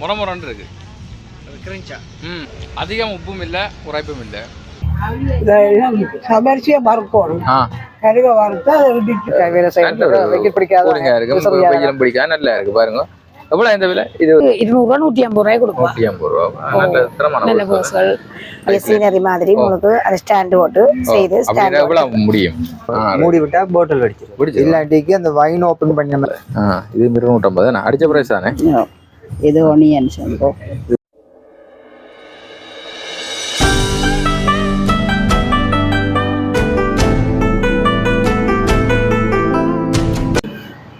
முறமுறன்னு இருக்கு ம் அதிகம் உப்பும் இல்லை உரைப்பும் இல்லை. சமரிசியா வறுக்கணும் கருக வறுத்து வைக்க பிடிக்காத? பிடிக்காது? நல்லா இருக்கு பாருங்க. எவ்வளவு இந்த விலை? இது இருநூறுவா நூற்றி ஐம்பது ரூபாய் கொடுப்போம் நூற்றி ஐம்பது ரூபா. நல்ல திறமான நல்ல சீனரி மாதிரி உங்களுக்கு அது ஸ்டாண்டு போட்டு செய்து ஸ்டாண்ட் எவ்வளவு முடியும்? ஆ, மூடி விட்டா போட்டல் வெடிச்சிடும் பிடிச்சது இல்லாட்டிக்கு அந்த வைன் ஓபன் பண்ண மாதிரி. ஆ இது இருநூற்றம்பது. நான் அடிச்ச பிரைஸ் தானே? இது ஒனியன் ஷாம்பு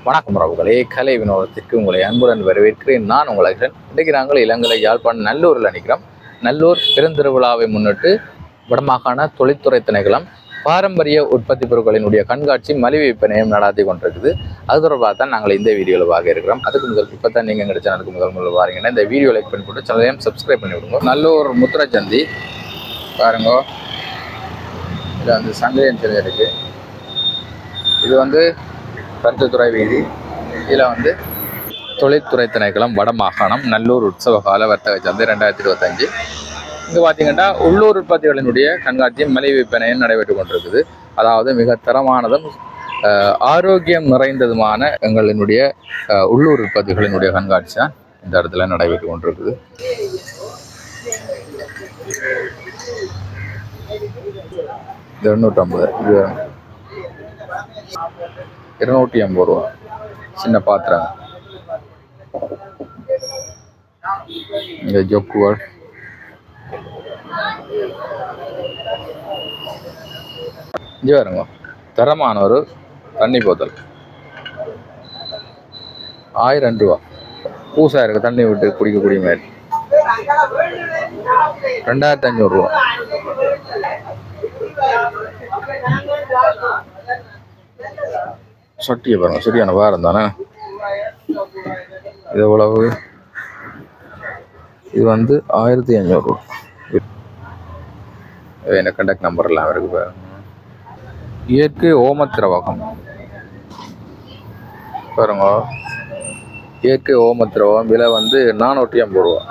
வணக்கம் உறவுகளே. கலை வினோதத்திற்கு உங்களை அன்புடன் வரவேற்கிறேன். நான் உங்கள் அகிரன் இன்றைக்கு நாங்கள் இலங்கை யாழ்ப்பாணம் நல்லூரில் நிற்கிறோம் நல்லூர் பெருந்திருவிழாவை முன்னிட்டு வடமாகாண தொழில்துறை திணைக்களம் பாரம்பரிய உற்பத்தி பொருட்களினுடைய கண்காட்சி மலிவு விற்பனையும் நடாத்தி கொண்டிருக்குது. அது தொடர்பாக தான் நாங்கள் இந்த வீடியோவில் பார்க்க இருக்கிறோம். அதுக்கு முதல் இப்போ தான் நீங்கள் எங்கள் சேனலுக்கு முதல் முதல் பாருங்கன்னா இந்த வீடியோ லைக் பண்ணி போட்டு சேனலையும் சப்ஸ்கிரைப் பண்ணி விடுங்க. நல்லூர் முத்திரச்சந்தி பாருங்க. இது வந்து சங்கரன் சிலை இருக்குது இது வந்து பருத்தித்துறை வீதி. இதில் வந்து தொழில்துறை திணைக்களம் வட மாகாணம் நல்லூர் உற்சவ கால வர்த்தக சந்தை ரெண்டாயிரத்தி இருபத்தஞ்சு. இங்கே பார்த்தீங்கன்னா உள்ளூர் உற்பத்திகளினுடைய கண்காட்சியும் மலை விற்பனையும் நடைபெற்று கொண்டிருக்குது. அதாவது மிக தரமானதும் ஆரோக்கியம் நிறைந்ததுமான எங்களினுடைய உள்ளூர் உற்பத்திகளினுடைய கண்காட்சி தான் இந்த இடத்துல நடைபெற்று கொண்டிருக்குது. இது எண்ணூற்றம்பது. இது இருநூற்றி ஐம்பது ரூபா. சின்ன பாத்திரம். இந்த ஜொக்குகள். இங்கே பாருங்க. தரமான ஒரு தண்ணி போத்தல். ஆயிரம் ரூபா. பூசா இருக்கு தண்ணி விட்டு குடிக்கக்கூடிய மாதிரி. ரெண்டாயிரத்தி அஞ்சூறுரூவா சட்டியை பாருங்க சரியான வாரம் தானே? இது எவ்வளவு? இது வந்து ஆயிரத்தி அஞ்சூறு என்ன கண்டக்ட் நம்பர் எல்லாம் இருக்கு பாருங்க. இயற்கை ஓமத்திரவகம். பாருங்க. இயற்கை ஓமத்திரவகம் விலை வந்து நானூற்றி ஐம்பது ரூபா.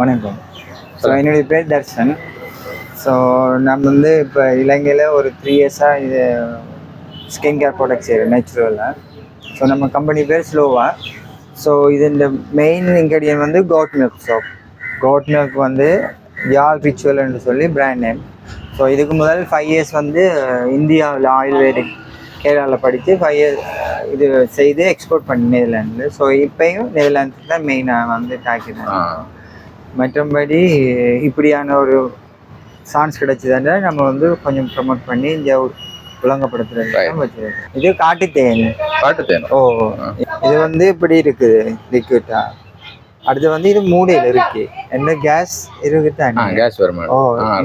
வணக்கம். ஸோ என்னுடைய பேர் தர்ஷன். ஸோ நம்ம வந்து இப்போ இலங்கையில் ஒரு த்ரீ இயர்ஸாக இது ஸ்கின் கேர் ப்ராடக்ட்ஸ் நேச்சுரலாக ஸோ நம்ம கம்பெனி பேர் ஸ்லோவா ஸோ இது இந்த மெயின் இன்க்ரீடியன்ட் வந்து goat milk soap goat milk வந்து யாழ் ரிச்சுவல்னு சொல்லி பிராண்ட் நேம் ஸோ இதுக்கு முதல் ஃபைவ் இயர்ஸ் வந்து இந்தியாவில் ஆயுர்வேதிக் கேரளாவில் படித்து ஃபைவ் இயர்ஸ் இது செய்து எக்ஸ்போர்ட் பண்ணி நெதர்லாந்து. ஸோ இப்போயும் நெதர்லாந்துக்கு தான் மெயினாக வந்து தாக்கிடுறேன் ஆ. மற்றபடி இப்படியான ஒரு சான்ஸ் கிடைச்சதால நம்ம வந்து கொஞ்சம் ப்ரமோட் பண்ணி இங்கே வச்சிருக்கோம். இது காட்டு தேன் காட்டு தேனும் ஓ இது வந்து இப்படி இருக்குது லிக்விட்டா அடுத்து வந்து இது மூடியில் இருக்கு. என்ன கேஸ் இருக்கு தானே கேஸ் வரும். ஓ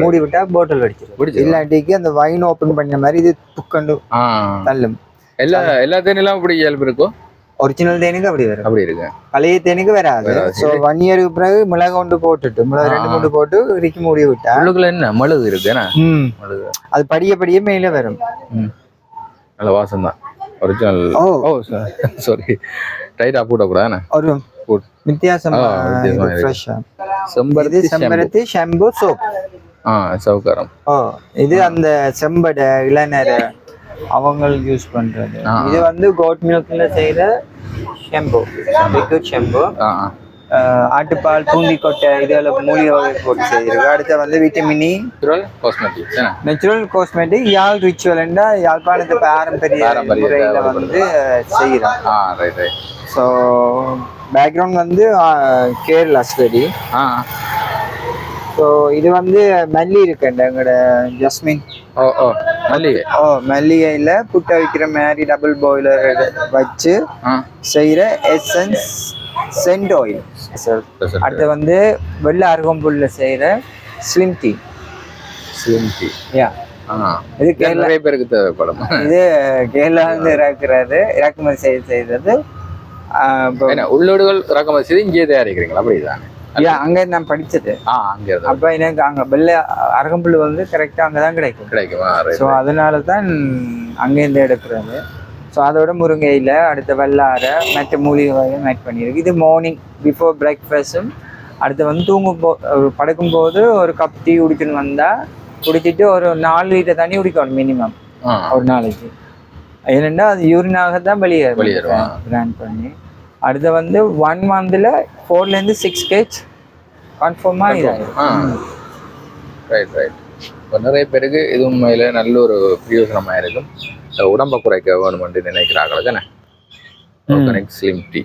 மூடி விட்டா போட்டல் வெடிச்சிடும். இல்லாட்டிக்கு அந்த வைன் ஓப்பன் பண்ண மாதிரி இது துக்கண்டு தள்ளும். எல்லா எல்லா தேனிலும் இப்படி இயல்பு இருக்கும் ஒரிஜினல் தேனுக்கு அப்படி வரும். அப்படி இருக்கு. பழைய தேனுக்கு வராது. ஸோ ஒன் இயருக்கு பிறகு மிளகு கொண்டு போட்டுட்டு மிளகு ரெண்டு. மூணு போட்டு இறுக்கி மூடி விட்டா உள்ளுக்குள்ள என்ன? மழுகு இருக்கு என்ன? ம். மழுகு. அது படிய படிய மேல வரும். நல்ல வாசம் தான் ஒரிஜினல் ஓ. ஓ சாரி டைட்டாக போடக்கூடாதுண்ணே ஒரு வித்தியாசம். ஃப்ரெஷ்ஷா செம்பருத்தி செம்பருத்தி ஷாம்பு சோப். ஆ சவுக்காரம் ஓ இது அந்த செம்படை இளநரை அவங்களுக்கு யூஸ் பண்றது. இது வந்து கோட் மில்க்ல செய்யற ஷாம்பு. Liquid shampoo. ஆட்டுப்பால் பூந்திக்கொட்டை இதெல்லாம் மூலிகை வகை போட்டு செய்யிருக்கு அடுத்து வந்து விட்டமினி நேச்சுரல் காஸ்மெட்டிக்ஸ் என்ன? நேச்சுரல் காஸ்மெட்டிக் யாழ் ரிச்சுவல்ண்டா யாழ்ப்பாணத்து பாரம்பரிய முறையில் வந்து செய்கிறோம் ஸோ பேக்ரவுண்ட் வந்து கேரளா ஸ்டடி ஆ. ஸோ இது வந்து மல்லி இருக்குண்ட எங்களோட ஜஸ்மின். ஓ ஓ மல்லிகை ஓ மல்லிகையில் புட்டை வைக்கிற மாதிரி டபுள் பாய்லர் வச்சு செய்கிற எசன்ஸ் சென்ட் ஆயில் சார். அடுத்து வந்து வெள்ளை அருகம்புல்ல செய்கிற slim tea slim tea. Yeah ஆ. இது கேரளா பேருக்கு தேவைப்படும். இது கேரளா வந்து இறக்குறது இறக்குமதி செய்ய செய்தது உள்ளோடுகள் இறக்குமதி செய்து இங்கேயே தயாரிக்கிறீங்களா? அப்படிதானே. yeah, அங்க நான் படிச்சது. ஆ அங்கே அப்ப எனக்கு அங்க வெள்ளை அருகம்புல் வந்து கரெக்டா அங்கதான் கிடைக்கும். கிடைக்குமா? ரைட் ஸோ அதனால தான் அங்கேருந்து எடுக்கிறது. ஸோ அதோட முருங்கையில் அடுத்த வெள்ளாரை மற்ற மூலிகை வகைகள் மேட் பண்ணியிருக்கு. இது மார்னிங் பிஃபோர் பிரேக்ஃபாஸ்ட்டும் அடுத்து வந்து தூங்கும் போ அஹ் படுக்கும் போது ஒரு கப் டீ குடிச்சுன்னு வந்தால் குடிச்சிட்டு ஒரு நாலு லிட்டர் தண்ணி குடிக்கணும் மினிமம் ஒரு நாளைக்கு. ஏனெண்டா அது யூரினாக தான் வெளியே வெளியேறும். பிராண்ட் பண்ணி. அடுத்து வந்து ஒன் மந்த்தில் ஃபோர்லேருந்து சிக்ஸ் கேஜ் கன்ஃபார்மாக இதாகும் ஆ ரைட் ரைட் இப்போ நிறைய பேருக்கு இது உண்மையில நல்ல ஒரு பிரயோஜனமாக இருக்கும் உடம்பை குறைக்க வேணுமென்று நினைக்கிறாங்களே தானே ஸ்லிம் டீ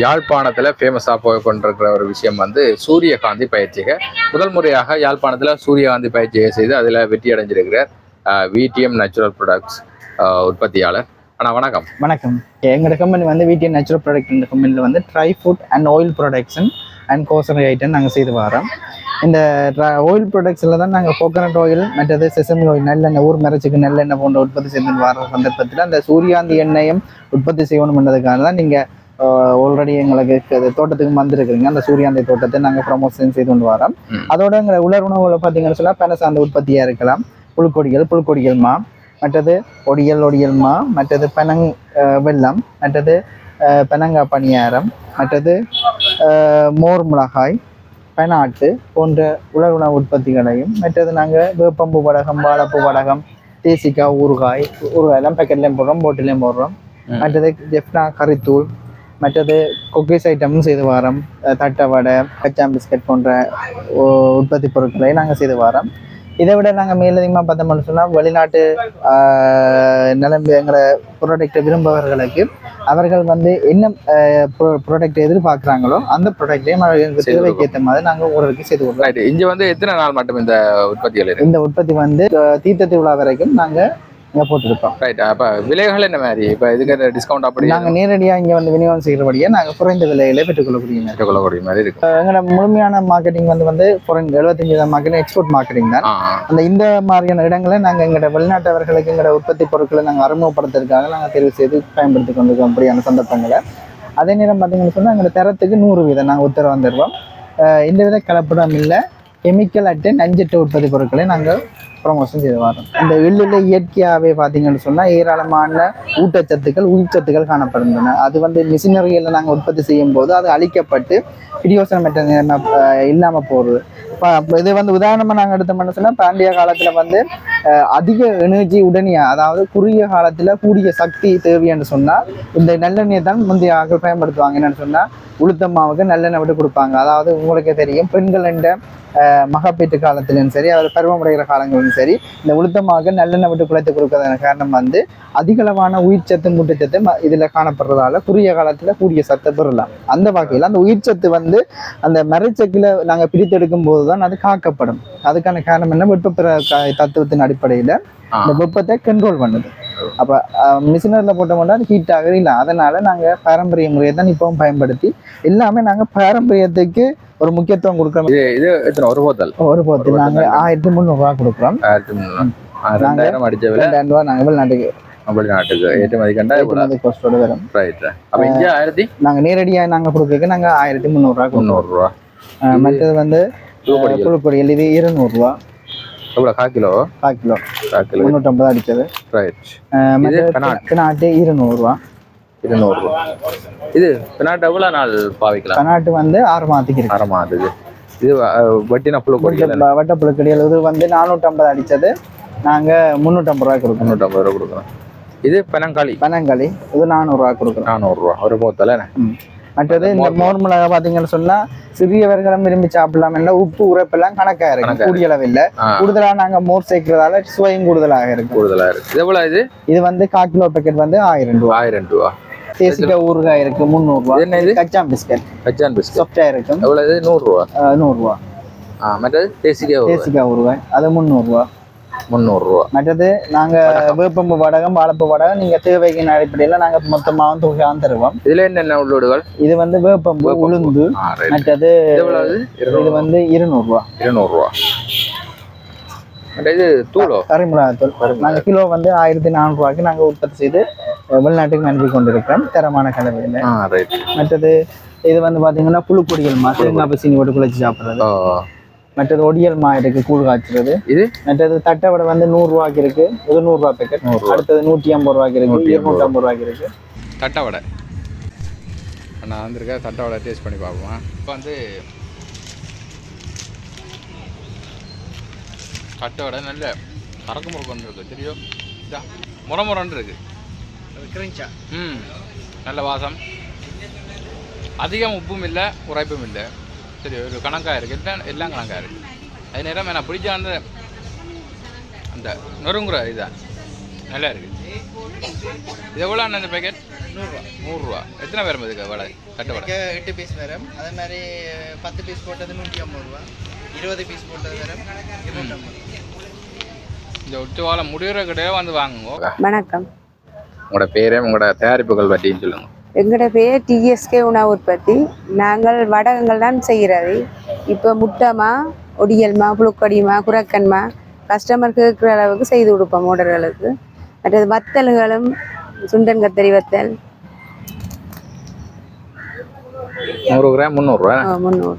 யாழ்ப்பாணத்தில் ஃபேமஸாக போய் கொண்டிருக்கிற ஒரு விஷயம் வந்து சூரியகாந்தி பயிற்சிகை. முதல் முறையாக யாழ்ப்பாணத்தில் சூரியகாந்தி பயிற்சிகை செய்து அதில் வெற்றி அடைஞ்சிருக்கிறார் விடிஎம் நேச்சுரல் ப்ராடக்ட்ஸ் உற்பத்தியாளர். ஆனால் வணக்கம். வணக்கம். எங்களோட கம்பெனி வந்து வீட்டின் நேச்சுரல் ப்ராடக்ட் இந்த கம்பெனியில் வந்து dry food and oil production and grocery item நாங்கள் செய்து வரோம் இந்த ஆயில் ப்ராடக்ட்ஸில் தான் நாங்கள் கோகனட் ஆயில் மற்றது செசமி ஆயில் நல்லெண்ணெய் ஊர் மரச்சுக்கு நல்லெண்ணெய் போன்ற உற்பத்தி செய்து வர சந்தர்ப்பத்தில் அந்த சூரியாந்தி எண்ணெயும் உற்பத்தி செய்யணும்ன்றதுக்காக தான் நீங்கள் ஆல்ரெடி எங்களுக்கு தோட்டத்துக்கு வந்திருக்கிறீங்க. அந்த சூரியாந்தி தோட்டத்தை நாங்கள் ப்ரமோஷன் செய்து கொண்டு வரோம். அதோட எங்களை உலர் உணவுகளை பார்த்தீங்கன்னு சொன்னால் பென சார்ந்த உற்பத்தியாக இருக்கலாம் புழுக்கொடிகள் புழுக்கொடிகள் மா மற்றது ஒடியல் ஒடியல் மா மற்றது பெனங் வெல்லம் மற்றது பெனங்கா பணியாரம் மற்றது மோர் மிளகாய் பெனாட்டு போன்ற உலர் உணவு உற்பத்திகளையும் மற்றது நாங்கள் வேப்பம்பு வடகம் வாழைப்பூ வடகம் தேசிக்காய் ஊறுகாய் ஊறுகாயெல்லாம் பேக்கெட்லேயும் போடுறோம் போட்டிலையும் போடுறோம். மற்றது ஜெஃப்னா கறித்தூள் மற்றது குக்கீஸ் ஐட்டமும் செய்து வரோம் தட்டை வடை கச்சாம் பிஸ்கட் போன்ற உற்பத்தி பொருட்களை நாங்கள் செய்து வரோம் இதை விட நாங்கள் மேலதிகமாக பார்த்தோம்னு சொன்னால் வெளிநாட்டு நிலம்பு எங்களை ப்ராடக்ட்டை விரும்புபவர்களுக்கு அவர்கள் வந்து என்ன ப்ராடக்ட் எதிர்பார்க்குறாங்களோ அந்த ப்ராடக்ட்டையும் அவர்களுக்கு தேவைக்கு ஏற்ற மாதிரி நாங்கள் ஊருக்கு செய்து கொடுக்குறோம் இங்கே வந்து எத்தனை நாள் மட்டும் இந்த உற்பத்திகள் இந்த உற்பத்தி வந்து தீர்த்த திருவிழா வரைக்கும் நாங்கள் போட்டிருக்கோம். ரைட் அப்போ விலைகள் என்ன மாதிரி? இப்போ இதுக்கு டிஸ்கவுண்ட் அப்படி நாங்கள் நேரடியாக இங்கே வந்து விநியோகம் செய்கிறபடியே நாங்கள் குறைந்த விலையிலே பெற்றுக்கொள்ளக்கூடிய மாதிரி. பெற்றுக்கொள்ளக்கூடிய மாதிரி இருக்கு. எங்களோட முழுமையான மார்க்கெட்டிங் வந்து வந்து குறைந்த எழுபத்தஞ்சு மார்க்கெட்டிங் எக்ஸ்போர்ட் மார்க்கெட்டிங் தான். அந்த இந்த மாதிரியான இடங்களை நாங்கள் எங்களோட வெளிநாட்டவர்களுக்கு எங்களோட உற்பத்தி பொருட்களை நாங்கள் அறிமுகப்படுத்துறதுக்காக நாங்கள் தேர்வு செய்து பயன்படுத்தி கொண்டிருக்கோம் அப்படியான சந்தர்ப்பங்களை. அதே நேரம் பார்த்தீங்கன்னு சொன்னால் எங்களோட தரத்துக்கு நூறு வீதம் நாங்கள் உத்தரவு தருவோம் அஹ் இந்த வித கலப்படம் இல்லை. கெமிக்கல் அட்டு நஞ்சட்டு உற்பத்தி பொருட்களை நாங்கள் ப்ரொமோஷன் செய்து வரோம் இந்த எள்ளுல இயற்கையாகவே பார்த்தீங்கன்னு சொன்னால் ஏராளமான ஊட்டச்சத்துக்கள் உயிர்ச்சத்துக்கள் காணப்படுகின்றன. அது வந்து மிஷினரிகளில் நாங்கள் உற்பத்தி செய்யும் போது அது அழிக்கப்பட்டு பிரியோசனமற்ற நிலைமை இல்லாமல் போகிறது இப்போ இது வந்து உதாரணமாக நாங்கள் எடுத்தோம்னு சொன்னால் பாண்டிய காலத்தில் வந்து அதிக எனர்ஜி உடனே அதாவது குறுகிய காலத்தில் கூடிய சக்தி தேவை என்று சொன்னால் இந்த நல்லெண்ணெய் தான் முந்தைய ஆக்கள் பயன்படுத்துவாங்க. என்னென்னு சொன்னால் உளுத்தம்மாவுக்கு நல்லெண்ணெய் விட்டு கொடுப்பாங்க. அதாவது உங்களுக்கே தெரியும் பெண்கள் என்ற மகப்பீட்டு மகப்பேற்று காலத்திலும் சரி அதில் பருவமடைகிற காலங்களிலும் சரி இந்த உளுத்தமாக நல்லெண்ணெய் விட்டு குழைத்து கொடுக்கறதான காரணம் வந்து அதிகளவான உயிர்ச்சத்து முட்டுச்சத்து ம- இதுல காணப்படுறதால குறுகிய காலத்துல கூடிய சத்தை பெறலாம் அந்த வகையில் அந்த உயிர்ச்சத்து வந்து அந்த மரச்சக்கில நாங்க பிரித்தெடுக்கும் போது தான் அது காக்கப்படும். அதுக்கான காரணம் என்ன? க- தத்துவத்தின் அடிப்படையில. இந்த வெப்பத்தை கண்ட்ரோல் பண்ணுது. அப்ப மிஷினரில் போட்டோம்னா ஹீட் ஆகுது. இல்லை அதனால நாங்க பாரம்பரிய முறையை தான் இப்பவும் பயன்படுத்தி எல்லாமே நாங்க பாரம்பரியத்துக்கு ஒரு முக்கியத்துவம் கொடுக்குறோம். இது இது எத்தனை ஒரு போத்தல்? ஒரு போத்து. நாங்க ஆயிரத்தி முந்நூறுரூவா கொடுக்குறோம். ஆயிரத்தி முந்நூறு ரெண்டாயிரம் அடிச்ச ரெண்டாயிரம் ரூபா நாங்கள் வெளிநாட்டுக்கு. வெளிநாட்டுக்கு. ஏற்றுமதி கண்டா ஏற்றுமதி கோஸ்டோட வரும். ரைட் அப்போ இங்கே ஆயிரத்தி? நாங்கள் நேரடியாக நாங்கள் கொடுக்க நாங்கள் ஆயிரத்தி முந்நூறுரூவா கொடுப்போம் முந்நூறுரூவா அஹ் மற்றது வந்து தூக்கடிகள். புழுக்கொடிகள் இது இருநூறுவா எவ்வளோ? கால் கிலோ? கால் கிலோ. கால் கிலோ. முந்நூற்றம்பது அடிச்சது. ரைட் இது. பெனாட்டு இருநூறுவா. இருநூறுவா இது பின்னாட்டு எவ்வளோ நாள் பாவிக்கலாம்? பெனாட்டு வந்து ஆறு மாதத்துக்கு இருக்கு. அரை மாதத்துக்கு. இது வட்டின புழு கொடிகள் வட்ட- புழுக்கடிகள் இது வந்து நானூற்றம்பது அடிச்சது. நாங்கள் முந்நூற்றம்பது ரூபாய் கொடுக்கணும் முந்நூற்றம்பது ரூபா கொடுக்கணும் இது பெனங்காளி பனங்களி இது நானூறுரூவா கொடுக்கணும் நானூறுரூவா ஒரு போத்தல மற்றது இந்த மோர் மிளகா பார்த்தீங்கன்னு சொன்னால் சிறியவர்களும் விரும்பி சாப்பிடலாம். இல்லை உப்பு உரைப்பெல்லாம் கணக்காக இருக்கு. கூடிய அளவில் ஆ. கூடுதலாக நாங்கள் மோர் சேர்க்கிறதால சுவையும் கூடுதலாக இருக்கு. கூடுதலா இருக்கு. இது எவ்வளோ இது? இது வந்து கால் கிலோ பேக்கெட் வந்து ஆயிரம் ரூபா. ஆயிரம் ரூபா. தேசிக்காய் ஊறுகாய் இருக்கு முந்நூறுரூவா இது என்ன இது? கச்சாம் பிஸ்கட். கச்சான் பிஸ்கட். சாஃப்டா இருக்கும். எவ்வளோ இது? நூறுரூவா நூறுரூவா ஆ மற்றது தேசிக்கே தேசிக்காய் ஊறுகாய். அது முந்நூறுரூவா முந்நூறுரூவா மற்றது நாங்க வேப்பம்பு வடகம் வாழைப்பு வடகம் நீங்க தேவைக்கு அடிப்படையில் நாங்க மொத்தமாகவும் தொகையாகவும் தருவோம். இதுல என்னென்ன உள்ளோடுகள்? இது வந்து வேப்பம்பு. உளுந்து மற்றது இது வந்து இருநூறுவா இருநூறுவா இது தூளோ? கறிமிளகாத்தூள் நாங்க கிலோ வந்து ஆயிரத்தி நானூறுவாய்க்கு நாங்க உற்பத்தி செய்து வெளிநாட்டுக்கு அனுப்பி கொண்டிருக்கிறோம். தரமான கலவையில். மற்றது இது வந்து பாத்தீங்கன்னா புழுக்கொடிகள் மா தேங்காய் பசீனி போட்டு குழச்சி சாப்பிட்றது. மற்றது ஒடியல் மா இருக்கு கூழ் காய்ச்சறது. இது? மற்றது தட்டை வடை வந்து நூறு ரூபாய்க்கு இருக்கு. இது நூறு ரூபாய் பேக்கெட் அடுத்தது நூற்றி ஐம்பது ரூபாய்க்கு இருக்கு. இருநூற்றி ஐம்பது ரூபாய்க்கு இருக்கு தட்டை வடை நான் வந்திருக்கேன் தட்டை வடை டேஸ்ட் பண்ணி பார்ப்போம். இப்போ வந்து தட்டை வடை நல்ல கறக்கு முறுக்கு வந்துருக்கு தெரியும்? இதா முறை முரன்னு இருக்கு ம் நல்ல வாசம். அதிகம் உப்பும் இல்லை உரைப்பும் இல்லை. சரி ஒரு கணக்காக இருக்குது எல்லாம் எல்லாம் கணக்காக இருக்குது அது நேரம் எனக்கு பிடிச்ச அந்த அந்த நொறுங்குற இதான் நல்லா இருக்குது இது எவ்வளோ அந்த பேக்கெட் நூறுரூவா நூறுரூவா. எத்தனை பேரும் இதுக்கு வடை? தட்டு வடை. எட்டு பீஸ் வரும் அதே மாதிரி பத்து பீஸ் போட்டது நூற்றி ஐம்பது ரூபா. இருபது பீஸ் போட்டது வரும் இந்த உச்சவாலம் முடிகிற கடையில் வந்து வாங்குங்க. வணக்கம். உங்களோட பேரே உங்களோட தயாரிப்புகள் பற்றியும் சொல்லுங்க. எங்களோட பேர் டிஎஸ்கே உணவு உற்பத்தி. நாங்கள் வடகங்கள் தான் செய்கிறது இப்போ முட்டைமா ஒடியல்மா புழுக்கடிமா குரக்கன்மா கஸ்டமருக்கு இருக்கிற அளவுக்கு செய்து கொடுப்போம் ஆர்டர்களுக்கு மற்றது வத்தல்களும் சுண்டன் கத்தரி வத்தல். நூறு கிராம் முந்நூறுரூவா முந்நூறு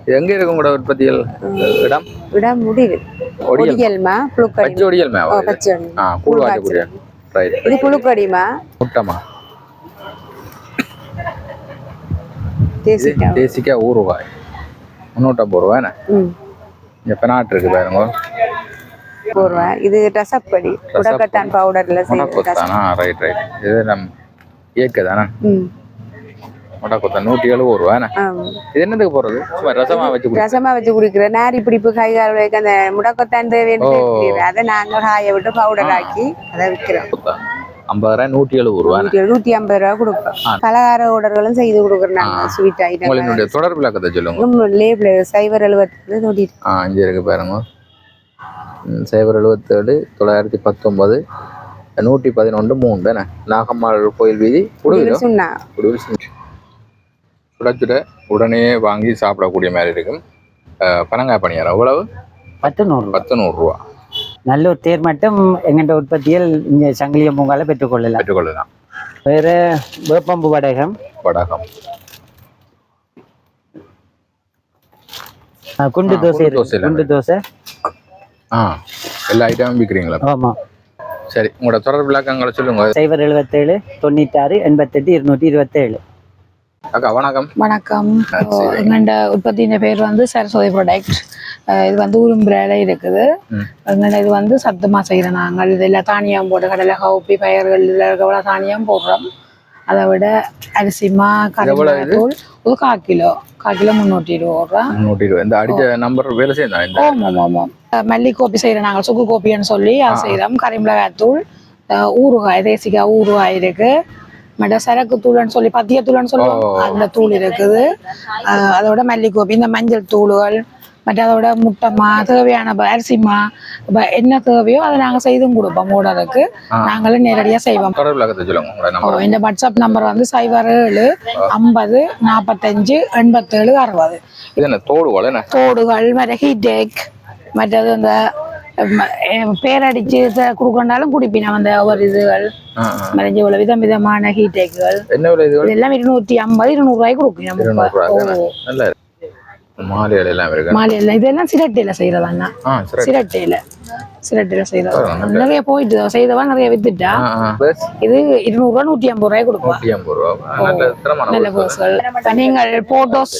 இது எங்கே இருக்கு உங்களோட உற்பத்திகள் இடம்? விட முடிவு ஒடியல் ஒடியல்மா பச்சை புழுக்கடிமா ஒடியல் ஓ, மேவா பச்சை ஆ புழுக்கடிமா முட்டைமா தேசிக்காய் தேசிக்காய் ஊறுகாய். முந்நூற்றம்பது ரூபா என்ன? ம். இங்கே பெனாட் இருக்கு பாருங்க. போடுவேன் இது ரசப்படி உடக்கட்டான் பவுடர்ல செய்யறது ரசம் முடக்கொத்தானா ரைட் ரைட் இது நம் இயற்கை தானே ம். முடக்கொத்தான் நூற்றி எழுபது ரூபா என்ன? ஆமாம் இது என்னதுக்கு போடுறது? சும்மா ரசமாக வச்சு ரசமா வச்சு குடிக்கிற நாரி பிடிப்பு கை கால் வைக்க அந்த முடக்கத்தான் தேவைன்னு. தெரியுது. அதை நாங்க காய விட்டு பவுடர் ஆக்கி அதை விற்கிறோம். ஐம்பதாயிரம் நூற்றி எழுபது ரூபா? நூற்றி நூற்றி ஐம்பது ரூபா கொடுப்போம். பலகார ஆர்டர்களும் செய்து கொடுக்குறோம் நாங்க ஸ்வீட் ஐட்டம் உங்களினுடைய தொடர் விளக்கத்தை சொல்லுங்க. லேபிள் சைபர் எழுபத்தி நூற்றி ஆ இங்கே இருக்கு பாருங்க. சைபர் எழுபத்தேழு தொள்ளாயிரத்தி பத்தொன்பது நூற்றி பதினொன்று மூணு தானே நாகம்மாள் கோயில் வீதி உடுவில் சுட சுட உடனே வாங்கி சாப்பிடக்கூடிய மாதிரி இருக்கும். பனங்காய் பணியாரம் எவ்வளவு? பத்து நூறு பத்து நூறுரூவா நல்லூர் தேர் மட்டும் எங்கள்கிட்ட உற்பத்தியில் இங்கே சங்கிலியம் பூங்கால பெற்றுக்கொள்ளலாம். பெற்றுக்கொள்ளலாம். வேற வேப்பம்பு வடகம். வடகம். குண்டு தோசை குண்டு. தோசை குண்டு தோசை. ஆ எல்லா ஐட்டமும் விற்கிறீங்களா ஆமாம் சரி உங்களோட தொடர் விளக்கங்களை சொல்லுங்க. சைபர் எழுபத்தேழு தொண்ணூத்தாறு எண்பத்தெட்டு இருநூற்றி இருபத்தேழு. அக்கா வணக்கம். வணக்கம். எங்களோட உற்பத்தியின் பேர் வந்து சரஸ்வதி ப்ராடக்ட் இது வந்து உரும்புறையில இருக்குது. எங்களோட இது வந்து சத்துமா செய்கிறோம் நாங்கள். இதில் தானியம் போட்டு கடலை கவுப்பி பயிர்கள் இதில் இருக்க தானியம் போடுறோம். அதை விட அரிசிமா? கறித்தூள் ஒரு கால் கிலோ. கால் கிலோ முந்நூற்றி இருபது ரூபா. முன்னூற்றி இருபது. இந்த அடிச்ச நம்பர் வேலை செய்யணும் இந்த? ஆமாம் ஆமாம் மல்லி கோப்பி செய்கிறோம் நாங்கள் சுக்கு கோப்பின்னு சொல்லி அதை செய்கிறோம் கறிமிளகாய் தூள் ஊறுகாய் தேசிக்காய் ஊறுகாய் இருக்கு. மற்ற சரக்கு தூள்னு சொல்லி பத்தியத்தூள்னு சொல்லுவோம். ஓ. அந்த தூள் இருக்குது. அதோட மல்லி கோப்பி இந்த மஞ்சள் தூள்கள் மற்ற அதோட முட்டைமா தேவையான அரிசிமா ப- என்ன தேவையோ அதை நாங்கள் செய்தும் கொடுப்போம் ஆ. நாங்களும் நேரடியாக செய்வோம். இந்த வாட்ஸ்அப் நம்பர் வந்து சைபர் ஏழு ஐம்பது நாற்பத்தஞ்சு எண்பத்தேழு அறுபது. இது என்ன தோடு வலை என்ன? தோடுகள் மற்ற ஹீடேக் மற்றது அஹ், பேரடிச்சு குடுக்கறனாலும் குடிப்பினோம் அந்த ஒவ்வொரு இதுகள். மறைஞ்ச உள்ள விதம் விதமான இது இதெல்லாம் இருநூற்றி ஐம்பது இருநூறு ரூபாய்க்கு கொடுக்கணும் இருநூறு ரூபா தானே? ஓ நல்லா இருக்கு மாலை எல்லாம் இருக்கு மாலை எல்லாம் இதெல்லாம் சிரட்டையில செய்யறதாண்ணா ஆ சரி சிரட்டையில. சிரட்டையில செய்யறதா. நிறைய போயிட்டு செய்தவா நிறைய வித்துட்டா. இது இருநூறு ரூபா நூற்றி ஐம்பது ரூபாய் கொடுப்பா. நூற்றி ஐம்பது ரூபா நல்ல இப்ப நீங்கள் போட்டோஸ்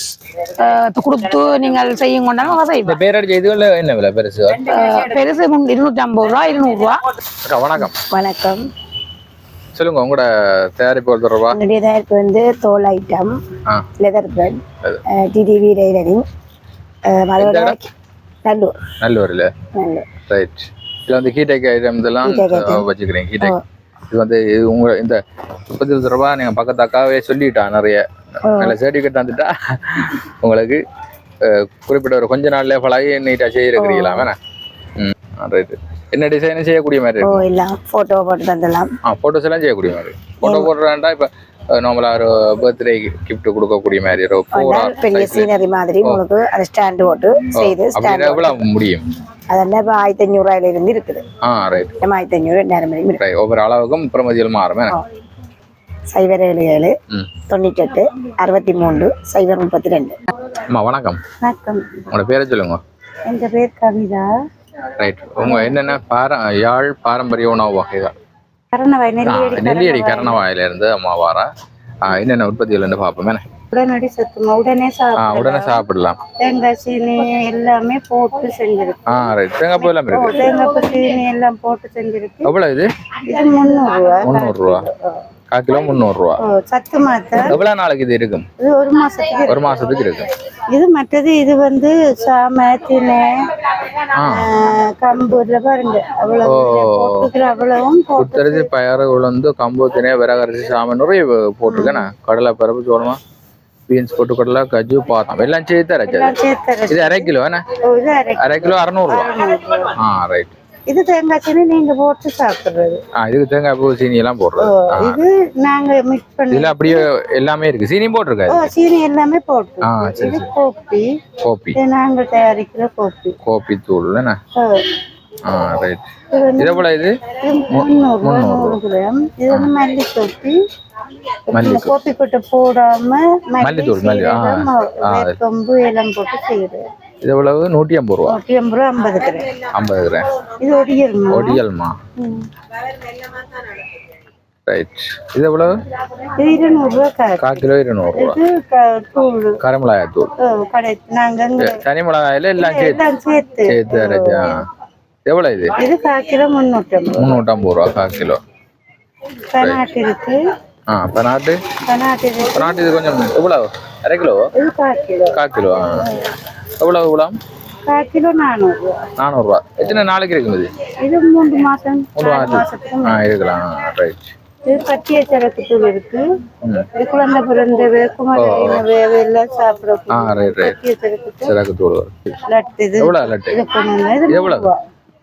கொடுத்து நீங்கள் செய்யும் கொண்டாலும் அதை இந்த செய்வோம் பேரடிச்ச இதுல என்ன விலை? பெருசு? அஹ், பெருசு முன் இருநூற்றி ஐம்பது ரூபா இருநூறு ரூபா. அக்கா வணக்கம். வணக்கம். சொல்லுங்க உங்களோட தயாரிப்புகள் தொடர்பா? என்னுடைய தயாரிப்பு வந்து தோல் item. Leather bread. TTV tailoring? Nallur. நல்லூர்ல? நல்லூர். ரைட் இதுல வந்து ஹீடெக் ஐட்டம் இதெல்லாம் வச்சுக்கிறீங்க ஹீடெக் இது வந்து உங்க இந்த முப்பத்தி ரூபா நீங்க பக்கத்து அக்காவே சொல்லிட்டா நிறைய. நல்ல சர்டிஃபிகேட் தந்துட்டா உங்களுக்கு குறிப்பிட்ட ஒரு கொஞ்ச நாள்ல பழகி நீட்டா செய்யிருக்கிறீங்களா வேணா. ம் ரைட் என்ன டிசைனும் செய்யக்கூடிய மாதிரி ஓ எல்லாம் ஃபோட்டோ போட்டு தந்துடலாம் ஆ ஃபோட்டோஸ் எல்லாம் செய்யக்கூடிய மாதிரி. ஃபோட்டோ போடுறாண்டா இப்போ நார்மலாக ஒரு பர்த்டே கிஃப்ட் கொடுக்கக்கூடிய மாதிரி ஒரு அதனால் பெரிய சீனரி மாதிரி உங்களுக்கு அதை ஸ்டாண்டு போட்டு செய்து ஸ்டாண்ட் எவ்வளோ முடியும்? அதெல்லாம் இப்போ ஆயிரத்தி அஞ்சூறுவாயில இருந்து இருக்குது. ஆ ரைட் நம்ம ஆயிரத்தி அஞ்சூறு ரெண்டாயிரம் வரைக்கும் ரைட் ஒவ்வொரு அளவுக்கும் பிரமதியில் மாறும்? சைபர் ஏழு ஏழு ம். தொண்ணூற்றெட்டு அறுபத்தி மூன்று சைபர் முப்பத்தி ரெண்டு. அம்மா வணக்கம். வணக்கம். உங்களோட பேரை சொல்லுங்க. என் பேர் கவிதா. ரைட் உங்க என்னென்ன பார யாழ் பாரம்பரிய உணவு வகைகள்? நெல்லியடி கரணவாயில இருந்து அம்மா வாரா என்னென்ன உற்பத்திகள் இருந்து பார்ப்போமே. உடனடி சத்துமா உடனே சாப்பிடலாம் உடனே சாப்பிடலாம். தேங்காய் சீனி எல்லாமே போட்டு செஞ்சிருக்கு ஆ ரைட் தேங்காய் பூ எல்லாம் இருக்கு? தேங்காய் பூ சீனி எல்லாம் போட்டு செஞ்சிருக்கு. எவ்வளவு இது? இது முந்நூறுரூவா முந்நூறுரூவா கால் கிலோ முந்நூறுரூவா சத்து மாத்த எவ்வளவு நாளைக்கு இது இருக்கும்? இது ஒரு மாசத்துக்கு ஒரு மாசத்துக்கு இருக்கும். இது மற்றது இது வந்து சாம திணை ஆஹ், கம்பு இதெல்லாம் பாருங்க. அவ்வளவு போட்டுக்கிற அவ்வளவும் போட்டு புத்தரிசி பயறு உளுந்து கம்பு திணை விறகரிசி சாமி நிறைய போட்டிருக்கேன் கடலை பருப்பு சோளமா பீன்ஸ் போட்டு கடலை கஜு பாத்தம் எல்லாம் சேர்த்து அரைச்சது இது அரை கிலோ என்ன அரை கிலோ. அறநூறுவா. ஆ ரைட் இது தேங்காய் சீனி நீங்க போட்டு சாப்பிடுறது. ஆ இதுக்கு தேங்காய் பூ சீனி எல்லாம் போடுறது. இது நாங்க மிக்ஸ் பண்ணி இதுல அப்படியே எல்லாமே இருக்கு. சீனியும் போட்டிருக்காரு ஓ சீனி எல்லாமே போட்டு ஆ சரி கோப்பி. கோப்பி. இது நாங்க தயாரிக்கிற கோப்பி. கோப்பி தூள் ஓ, ஆ. ரைட் இது வந்து இது போல இது? இது முந்நூறு ரூபா நூறு கிராம். இது மல்லி மல்லி கோப்பி கொட்டை போடாம மல்லித்தூள், மல்லி, ஆ. கொம்பு எல்லாம் போட்டு செய்யுது இது எவ்வளவு? நூற்றி ஐம்பது ரூபா. நூற்றி ஐம்பது ரூபா ஐம்பது கிராம். ஐம்பது கிராம். இது ஒடியல் ஒடியல்மா? ரைட் இது எவ்வளவு? இது இருநூறு ரூபா காசு கால் கிலோ இருநூறுவா. தூள் கரமிளகாய் தூள். ஓ, கடை நாங்க அங்க தனி மிளகாயில எல்லாம் சேர்த்து. சேர்த்து. அரைச்சா எவ்வளவு இது? இது கால் கிலோ முந்நூற்றி ஐம்பது முந்நூற்றம்பது ரூபா கால் கிலோ. பனாட்டு இருக்கு. ஆ பனாட்டு பனாட்டு பனாட்டு இது கொஞ்சம் எவ்வளவு? அரை கிலோ இது கால் கிலோ. கால் கிலோ ஆ. எவ்வளவு எவ்வளோ கால் கிலோ நானூறு ரூபா. நானூறுரூவா எத்தனை நாளைக்கு இருக்கும் இது? இது மூன்று மாசம் மூணு நாலு மாதம் மாசத்துக்கு ஆ இருக்கலாம் ரைட் இது பச்சைய சரக்கு தூள் இருக்கு இது குழந்தை பிறந்தது குமரவே எல்லாம் சாப்பிட ஆ ரைட் ரைட் சரக்கு தூள். லட்டு இது. எவ்வளோ லட்டு? இது ரூபா.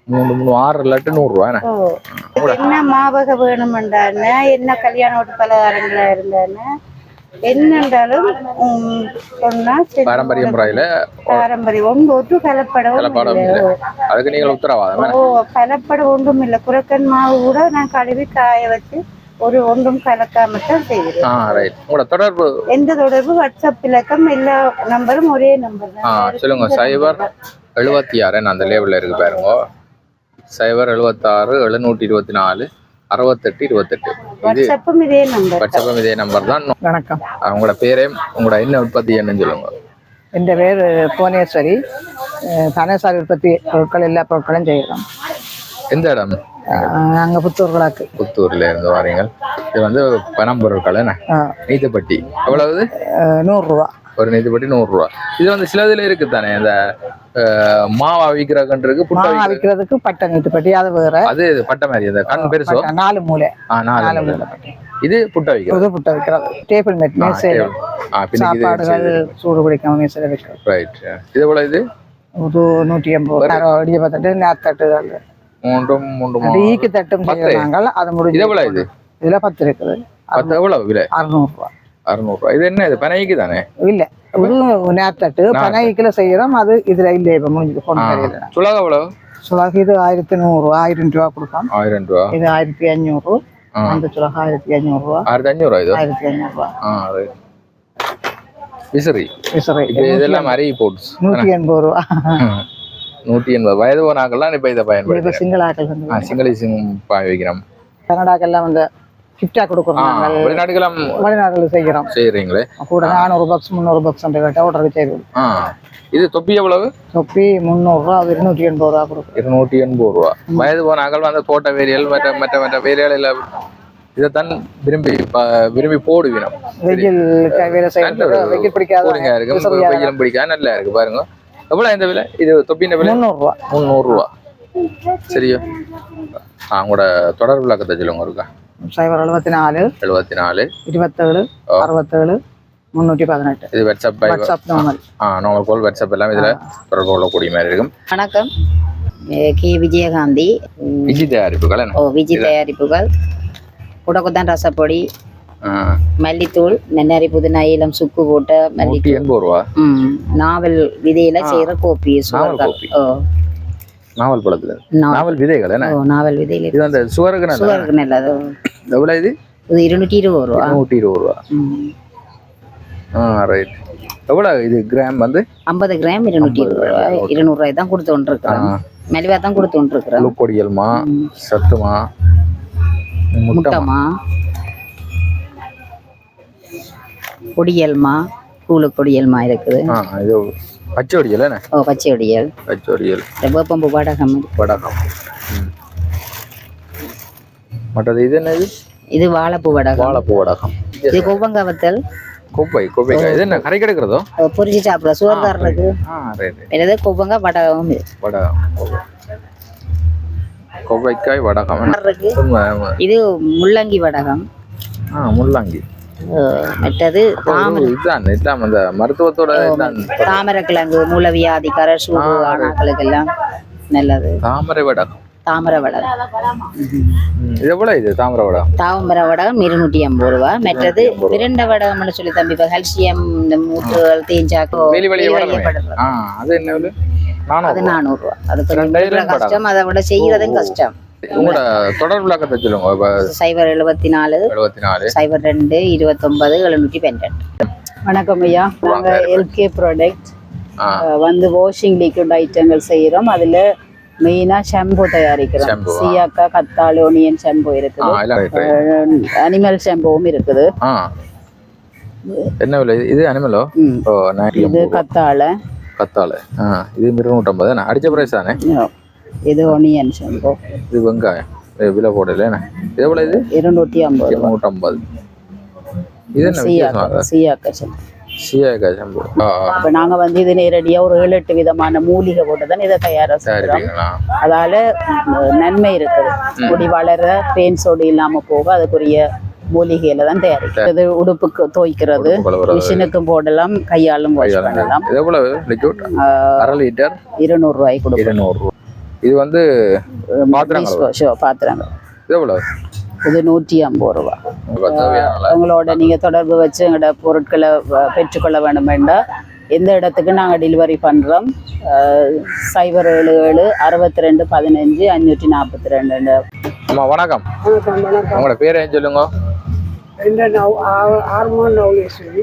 மூணு மூணு ஆறு லட்டு நூறுரூவா என்ன? ஓ. இது என்ன மாவக வேணுமெண்டான என்ன கல்யாண வீட்டு பலகாரங்களா இருந்தானே என்னென்றாலும் பாரம்பரிய முறையில் பாரம்பரியம் ஒன்று ஒன்று கலப்படம் கலப்பாடம் அதுக்கு நீங்கள் உத்தரவாதம்? ஓ கலப்படம் ஒன்றும் இல்லை. குரக்கன் மாவு கூட நான் கழுவி காய வச்சு ஒரு ஒன்றும் கலக்காம தான் செய்கிறேன் உங்களோட தொடர்பு? எந்த தொடர்பு? வாட்ஸ்அப் இலக்கம் எல்லா நம்பரும் ஒரே நம்பர் சொல்லுங்க. சைபர் எழுபத்தி ஆறு அந்த லேபிளில் இருக்கு பாருங்க. சைபர் எழுபத்தாறு எழுநூற்றி இருபத்தி நாலு அறுபத்தெட்டு இருபத்தெட்டு. வாட்ஸ்அப்பும் இதே நம்பர் வாட்ஸ்அப்பும் இதே நம்பர் தான். வணக்கம். உங்களோட பேரையும் உங்களோட என்ன உற்பத்தி என்னன்னு சொல்லுங்க. பேர் புவனேஸ்வரி. அஹ் தனசாரி உற்பத்தி பொருட்கள் எல்லா பொருட்களும் செய்கிறோம் எந்த இடம்? நாங்கள் புத்தூர் கிழக்கு புத்தூர்ல இருந்து வாரீங்க. இது வந்து பணம் பொருட்கள் என்ன நீத்துப்பட்டி எவ்வளவு நூறுரூவா ஒரு நீத்துப்பட்டி நூறுரூவா. இது வந்து சிலதுல இருக்கு தானே இந்த மாவு புட்டை மாவு விற்கிறதுக்கு பட்டை நீட்டுப்பட்டி அது வேற. அது பட்டை மாதிரி அந்த கண் பெருசோ? நாலு மூலை ஆ நாலு பட்டை. இது புட்டை வைக்கிறது புது புட்டை விற்கிறது டேபிள் மேட் மேசையில் இது சாப்பாடுகள் சூடு குடிக்காம மேசையில் விற்கிறது ரைட் இது எவ்வளவு இது? ஒரு நூற்றி எண்பது. இடியப்பத்தட்டு நேர்த்தட்டுகள் மூன்றும் மூன்று அது ஈக்கு தட்டும் நாங்கள் அது இது முடிஞ்சு எவ்வளவு இது? இதில் பத்து இருக்குது. பத்து எவ்வளவு விலை? அறுநூறுவா அறுநூறுவா. இது என்ன இது? பனைக்கு தானே? இல்லை. இது நேர்த்தட்டு. பனைக்கில் செய்கிறோம் அது இதில் இல்லை இப்போ முடிஞ்சு தெரியல சுலக எவ்வளவு? சுலகு இது ஆயிரத்தி நூறு ஆயிரம் ரூபா கொடுப்போம். ஆயிரம் ரூபா இது ஆயிரத்தி அஞ்சூறு. அந்த சுலகு ஆயிரத்தி அஞ்சூறுரூவா ஆயிரத்தி அஞ்சூறுவா இது? ஆயிரத்தி அஞ்சூறுரூவா ஆ ரைட் விசிறி. விசறை. இதெல்லாம் மரி போட்ஸ் நூற்றி எண்பது ரூபா. நூற்றி எண்பது. வயது போனாக்கெல்லாம் இப்போ இதை பயன்படுத்தி சிங்கிள் ஆக்கள் வந்து ஆ சிங்களி சிம் பாய் வைக்கிறோம் கனடாக்கெல்லாம் வந்து கிஃப்டாக ஆ கொடுக்குறோம் நாங்கள். வெளிநாட்டுக்கெல்லாம் வெளிநாடுகள் செய்கிறோம். செய்கிறீங்களே? கூட நானூறு பாக்ஸ் முந்நூறு பாக்ஸ் கேட்டால் ஆர்டருக்கு செய்து இது தொப்பி எவ்வளவு? தொப்பி முந்நூறுரூவா இருநூற்றி எண்பது ரூபா கொடுக்குறோம் இருநூற்றி எண்பது ரூபா. வயது போனாக்கள் வந்து தோட்ட வேரியல் மற்ற மற்ற மற்ற வேலைகளில் இதைத்தான் விரும்பி விரும்பி போடுவினோம். வெயில் வெயில் பிடிக்காத இருக்கு வெயிலும் பிடிக்காது நல்லா இருக்கு பாருங்க. எவ்வளவு இந்த விலை? இது தொப்பின விலை? முந்நூறுரூவா முந்நூறுரூவா சரியா. ஆ உங்களோட தொடர்பு விளக்கத்தை சொல்லுங்க இருக்கா சைபர் எழுபத்தி நாலு எழுபத்தி நாலு இருபத்தேழு அறுபத்தேழு முந்நூற்றி பதினெட்டு இது வாட்ஸ்அப் பை- வாட்ஸ்அப் நார்மல் ஆ நார்மல் கால் வாட்ஸ்அப் எல்லாம் இதுல தொடர்பு கொள்ளக்கூடிய மாதிரி இருக்கும் வணக்கம் கே விஜயகாந்தி உம், விஜி தயாரிப்புகள் ஓ விஜி தயாரிப்புகள் குடக்குத்தான் ரசப்பொடி ஆ, மல்லித்தூள் நென்னரி புதினா இளம் சுக்கு போட்ட மல்லித்தூள் நாவல் விதையில செய்யற கோப்பி சுவர்கள். ஓ நாவல் பழத்துல நாவல். விதைகள் நாவல் விதையில இது அந்த சுவருக்கு நல்ல சுவருக்கு நல்லது எவ்வளவு இது? இது இருநூற்றி இருபது ரூபா. நூற்றி இருபது ரூபா. ஆ ரைட் எவ்வளோ இது கிராம் வந்து? ஐம்பது கிராம் இருநூற்றி இருபது ரூபாய். இருநூறு ரூபாய் தான் கொடுத்து கொண்டிருக்கிறோம் ஆ. மெலிவா தான் கொடுத்து கொண்டிருக்கிறோம் குளுக்கொடியல்மா சத்துமா? முட்டைமா? முட்டைமா? கொடியல்மா? கூழு கொடியல்மா இருக்குது. ஒடியல் பச்சை ஒடியல் இந்த வேப்பம்பு வடகம் இருக்கு. வடகம். ம். மற்றது இது வாழைப்பூ வடகம். வாழைப்பூ வடகம். இது கொவ்வங்கவத்தல் கொப்பை கொப்பைக்காய். இது என்ன கறி கிடைக்கிறதோ? பொரிச்சு சாப்பிட ரைட் என்னது? கொவ்வங்க வடகம். வடகம் கொவ்வை. கொவ்வைக்காய் வடகம். இது முள்ளங்கி வடகம். ஆ முள்ளங்கி. மற்றது இதுதான் இதுதான் அந்த மருத்துவத்தோட தாமரைக்கிழங்கு மூலவியாதிக்கார சூடு ஆனாக்களுக்கெல்லாம் நல்லது. தாமரை வடகம். தாமரை வடகம். இது எவ்வளோ இது தாமரை வடகம்? தாமரை வடகம் இருநூற்றி ஐம்பது ரூபா. மற்றது விரண்ட வடகம்னு சொல்லி தம்பி இப்போ கல்சியம் இந்த மூட்டுகள் தேஞ்சாக்கோ அது என்ன விலை? நானூறு அது நானூறுரூவா அது கொஞ்சம் ரெண்டாயிரம் விடுற வடகம். கஷ்டம் அதை விட செய்யறதும் கஷ்டம். உங்களோட தொடர் விளக்கத்தை சொல்லுங்க. இப்போ சைபர் எழுபத்தி நாலு எழுபத்தி நாலு சைபர் ரெண்டு இருபத்தொன்பது எழுநூற்றி பன்னெண்டு வணக்கம் ஐயா. நாங்கள் எல்கே ப்ராடக்ட் வந்து வாஷிங் லிக்விட் ஐட்டங்கள் செய்கிறோம் அதில் மெயினாக ஷாம்பு தயாரிக்கிறோம். சியாக்கா கத்தாழ் ஒனியன் ஷாம்பு இருக்குது. அனிமல் ஷாம்புவும் இருக்குது. ஆ. என்ன விலை? இது? அனிமலோ இது கத்தாழை. கத்தாழை. இது இருநூற்றம்பது. அடிச்ச பிரைஸ் தானே? இது ஒனியன் ஷாம்பு இது வெங்காயம். விலை போடல இது எவ்வளோ இது? இருநூற்றி ஐம்பது இருநூற்றம்பது. இது என்ன சியாக்கா சியாக்கா சம்பு. இப்போ நாங்கள் வந்து இது நேரடியாக ஒரு ஏழு எட்டு விதமான மூலிகை போட்டு தான் இதை தயாராக செய்கிறோம் அதால நன்மை இருக்குது. முடி வளர பேன் சொடி இல்லாம போக அதுக்குரிய மூலிகையில தான் தயாரிக்கிறது. உடுப்புக்கு துவைக்கிறது. மிஷினுக்கும் போடலாம் கையாலும் வாஷ் பண்ணலாம். இது? எவ்வளவு லிக்விட் அரை லிட்டர்? இருநூறு ரூபாய்க்கு கொடுக்கும் இருநூறு இது வந்து பாத்திரங்கள் ஷோ பாத்திரங்கள். இது எவ்வளவு? இது நூற்றி ஐம்பது ரூபா. உங்களோட நீங்க தொடர்பு வச்சு எங்களோட பொருட்களை பெற்றுக்கொள்ள வேண்டுமெண்டா எந்த இடத்துக்கு நாங்கள் டெலிவரி பண்ணுறோம் சைபர் ஏழு ஏழு அறுபத்தி ரெண்டு பதினஞ்சு அஞ்சூற்றி நாற்பத்தி ரெண்டு அம்மா வணக்கம். உங்களோட பேர் ஏன் சொல்லுங்க?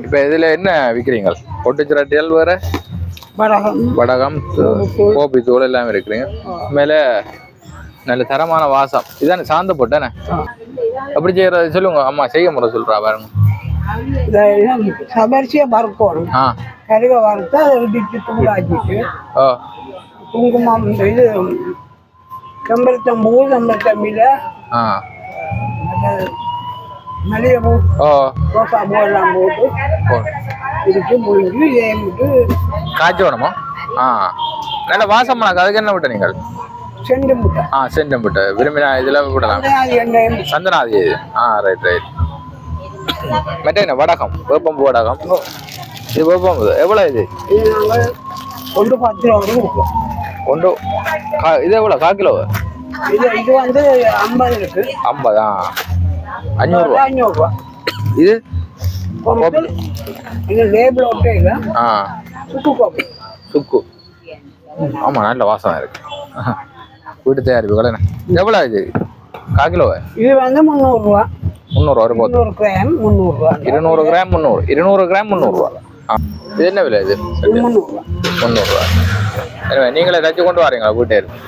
இப்போ இதில் என்ன விற்கிறீங்க பொட்டுச்சிரட்டியல் வேற? வடகம். வடகம் கோபி தூள் எல்லாம் இருக்கிறீங்க மேலே நல்ல தரமான வாசம். இதானே சாந்த போட்டானே எப்படி செய்யறது சொல்லுங்க அம்மா செய்ய முறை சொல்றா பாருங்க. இந்த சபரிசியை வறுக்கணும் கருக வறுத்து அதை இடிச்சு தூளாக்கிட்டு குங்குமம் இது கம்பரத்தம்பூ கம்பரத்தம்பியில் ஆ. மல்லிகைப்பூ ஓ ரோசா பூ எல்லாம் போட்டு முழிஞ்சு இதையும் விட்டு காய்ச்சி வேணுமா ஆ. நல்ல வாசம் மணக்கு அதுக்கு என்ன விட்ட நீங்கள்? செண்டு முட்டை ஆ செண்டம் விட்டு விரும்பினா இதில் விடலாம் சந்தனாதி ஆ ரைட் ரைட் மற்ற என்ன? வடகம். வேப்பம்பு வடகம். இது வேப்பம்பு. எவ்வளோ இது? கொண்டு பத்து ரூபா வரைக்கும் ஒன்று கா இது எவ்வளோ? கால் கிலோ இது இது வந்து ஐம்பது இருக்கு. ஐம்பதா? அஞ்சூறுரூவா அஞ்சூறுரூவா இது? கோப்பை இது லேபிள் ஒட்டே இல்லை ஆ சுக்கு கோப்பை சுக்கு ஆமாம் நல்ல வாசம் இருக்கு வீட்டு தயாரிப்பு கடை எவ்வளோ இது கால் கிலோ இது வந்து முந்நூறுரூவா முந்நூறுவா போதும் முந்நூறு கிராம் முந்நூறுரூவா இருநூறு கிராம் முந்நூறு இருநூறு கிராம் முந்நூறுரூவா ஆ இது என்ன விலை இது முந்நூறுரூவா முந்நூறுரூவா எனவே நீங்களே தச்சு கொண்டு வரீங்களா வீட்டே இருக்கு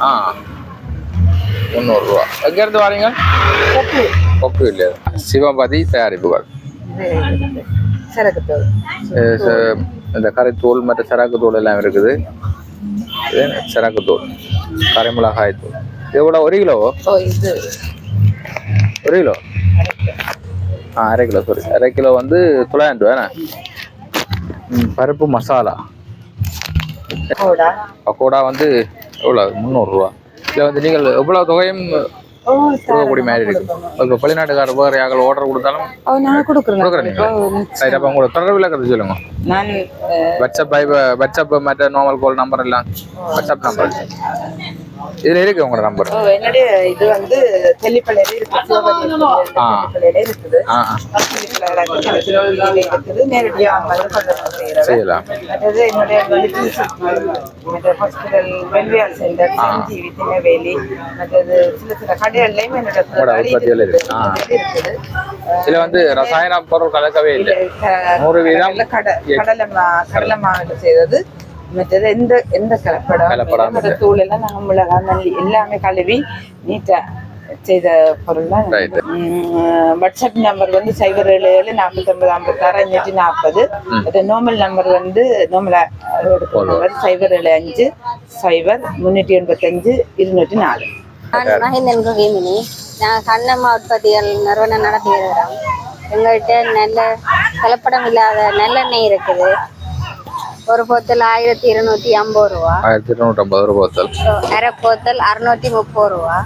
ஆ முந்நூறுரூவா எங்கேருந்து வரீங்க கொப்பு கொக்கு இல்லையா சிவபதி தயாரிப்புகள் சரக்கு ச- இந்த கரைத்தூள் மற்ற சரக்கு தூள் எல்லாம் இருக்குது? சரக்கு தூள் கரைமிளகாய் தூள் இது எவ்வளோ? ஒரு இது. ஒரு கிலோ? ஆ அரை கிலோ சாரி அரை கிலோ வந்து தொள்ளாயிரம் ரூபா பருப்பு மசாலா. கூட பக்கோடா வந்து எவ்வளோ? முந்நூறுரூவா இதில் வந்து நீங்கள் எவ்வளோ தொகையும் கொடுக்கக்கூடிய மாதிரி இருக்கு இப்போ வெளிநாட்டுக்காரர் வேறு யார்கள் ஆர்டர் கொடுத்தாலும் கொடுக்குறோம் கொடுக்குறேன். ரைட் அப்போ உங்களோட தொடர்பு விளக்கத்தை சொல்லுங்க. நான் வாட்ஸ்அப் வாட்ஸ்அப் மற்ற நார்மல் கால் நம்பர் எல்லாம். வாட்ஸ்அப் நம்பர் இதில் இருக்கு உங்களோட நம்பர் என்னுடைய இது வந்து ஆ. தெல்லிப்பள்ளியில இருக்குது. சில சில வெளியில இருக்குது நேரடியாக செய்கிறவர் செய்யலாம். மற்றது என்னுடைய ஹாஸ்பிட்டல் வெல்வியார் சென்டர் சஞ்சீவி திருநெல்வேலி மற்றது சில சில கடைகள்லையும் என்னோட. இருக்குது இதுல வந்து ரசாயன பொருள் கலக்கவே இல்லை. நூறு வீதம் கடலை கடலை மாவுல செய்தது. மற்றது எந்த எந்த கலப்படம்? தூள் எல்லாம் நாங்க மிளகாய் எல்லாமே கழுவி நீட்டா செய்த பொருள் தான் Right. வாட்ஸ்அப் நம்பர் வந்து சைபர் ஏழு ஏழு நாற்பத்தி ஒன்பது ஐம்பத்தாறு அஞ்சூற்றி நாற்பது மற்ற நார்மல் நம்பர் வந்து நார்மலா எடுக்கிற நம்பர் சைபர் ஏழு அஞ்சு சைபர் முன்னூற்றி எண்பத்தஞ்சு இருநூற்றி நாலு. நான் மகேந்திரன் குகிமினி நான் கண்ணம்மா உற்பத்திகள் நிறுவனம் நடத்தி வருகிறோம் எங்கள்கிட்ட நல்ல கலப்படம் இல்லாத நல்லெண்ணெய் இருக்குது. ஒரு போத்தல் ஆயிரத்தி இருநூத்தி ஐம்பது ரூபா. ஆயிரத்தி இருநூற்றி ஐம்பது ரூபாய் போத்தல். அரை போத்தல் அறுநூத்தி முப்பது ரூபா.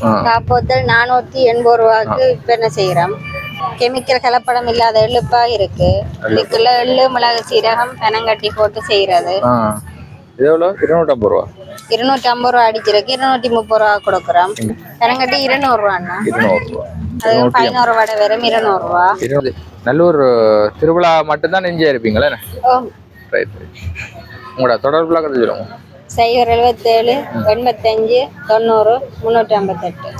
ஆ. காப்போத்தல் நானூத்தி எண்பது விற்பனை செய்கிறோம் கெமிக்கல் கலப்படம் இல்லாத எள்ளுப்பா இருக்கு. இதுக்குள்ள எள்ளு மிளகு சீரகம் பனங்கட்டி போட்டு செய்யறது எவ்வளோ? இருநூற்றம்பது ரூபா. இருநூத்தி ஐம்பது ரூபா அடிச்சிருக்கு. இருநூத்தி முப்பது ரூபா கொடுக்குறோம். பனங்கட்டி இருநூறு ரூபாண்ணா இருநூறு ரூபா. அது பதினோரு வடை வெறும் இருநூறு ரூபா. இருநூறு. நல்லூர் திருவிழா மட்டும்தான் நெஞ்சே இருப்பீங்களே ரைட் ரைட். உங்களோட தொடர்புல கருத்து சொல்லுங்க சைபர் எழுபத்தேழு எண்பத்தஞ்சு தொண்ணூறு முந்நூற்றி ஐம்பத்தெட்டு.